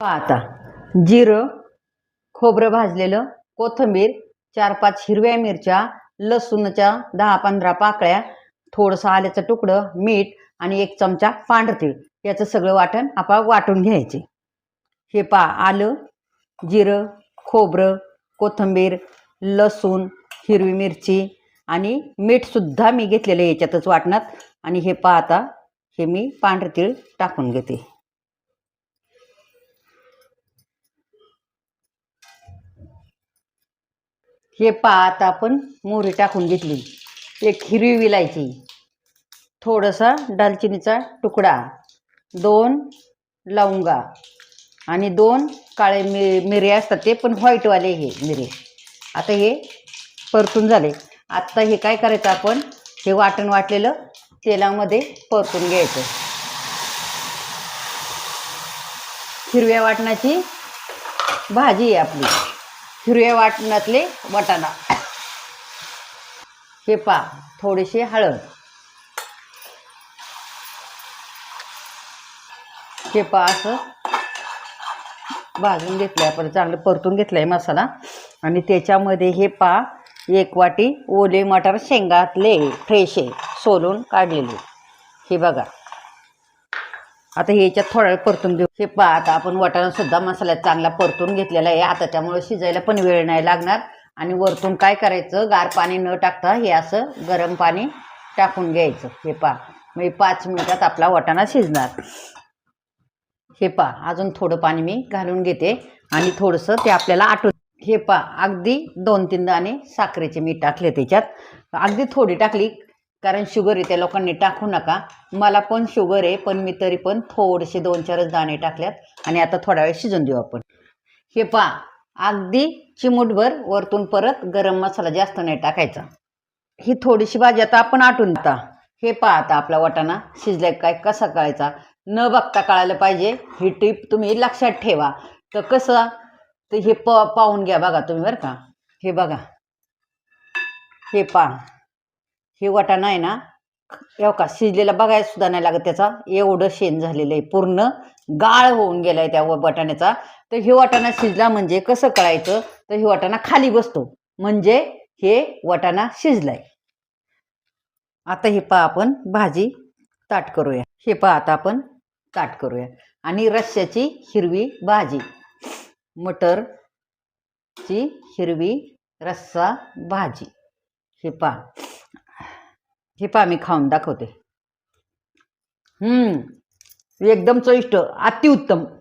आता जिरं खोबरं भाजलेलं कोथिंबीर चार पाच हिरव्या मिरच्या लसूणच्या दहा पंधरा पाकळ्या थोडंसं आल्याचं तुकडं मीठ आणि एक चमचा पांढर तीळ. याचं सगळं वाटण आपण वाटून घ्यायचे. हे पा आलं जिरं खोबरं कोथिंबीर लसूण हिरवी मिरची आणि मीठसुद्धा मी घेतलेलं याच्यातच वाटणात. आणि हे पा आता हे मी पांढरं तीळ टाकून घेते. हे पहा आता आपण मोहरी टाकून घेतली. एक हिरवी विलायची. थोडासा दालचिनीचा तुकडा. दोन लवंगा. आणि दोन काळे मि मिरे असतात ते पण व्हाईटवाले हे मिरे. आता हे परतून झाले. आत्ता हे काय करायचं आपण? हे वाटण वाटलेलं तेलामध्ये परतून घ्यायचं. हिरव्या वाटणाची भाजी आहे आपली. हिरव्या वाटणातले वाटाणा. हे पा थोडेसे हळद. हे पा असं भाजून घेतलं आपण चांगलं परतून घेतलं आहे मसाला. आणि त्याच्यामध्ये हे पा एक वाटी ओले मटार शेंगातले फ्रेश आहे सोलून काढलेले. हे बघा. आता हे याच्यात थोडा वेळ परतून घेऊ हे पहा आता आपण वाटाणासुद्धा मसाल्यात चांगला परतून घेतलेला आहे. आता त्यामुळे शिजायला पण वेळ नाही लागणार. आणि वरतून काय करायचं? गार पाणी न टाकता हे असं गरम पाणी टाकून घ्यायचं. हे पहा म्हणजे पाच मिनिटात आपला वाटाणा शिजणार. हे पहा अजून थोडं पाणी मी घालून घेते. आणि थोडंसं ते आपल्याला आटून हे पहा अगदी दोन तीन दाणे साखरेचे मी टाकले त्याच्यात. अगदी थोडी टाकली कारण शुगर आहे त्या लोकांनी टाकू नका. मला पण शुगर आहे पण मी तरी पण थोडेसे दोन चारच दाणे टाकल्यात आणि आता थोडा वेळ शिजून देऊ आपण. हे पा अगदी चिमूटभर वरतून परत गरम मसाला जास्त नाही टाकायचा. ही थोडीशी भाजी आता आपण आटून देता. हे पहा आता आपला वाटाणा शिजलाय काय कसा कळायचा न बघता कळायला पाहिजे ही टीप तुम्ही लक्षात ठेवा. तर कसं तर हे प पाहून घ्या बघा तुम्ही बरं का. हे बघा. हे पा हे वाटाणा आहे ना. एव का शिजलेला बघायला सुद्धा नाही लागत त्याचा. एवढं शेण झालेलं आहे. पूर्ण गाळ होऊन गेलाय त्या व- वाटाण्याचा. तर हे वाटाणा शिजला म्हणजे कसं कळायचं? तर हे वाटाणा खाली बसतो. म्हणजे हे वाटाणा शिजलाय. आता हे पहा आपण भाजी ताट करूया. हे पहा आता आपण ताट करूया. आणि रश्श्याची हिरवी भाजी. मटरची हिरवी रस्सा भाजी. हे पहा. हे पहा मी खाऊन दाखवते. हम्म. एकदम चविष्ट अतिउत्तम.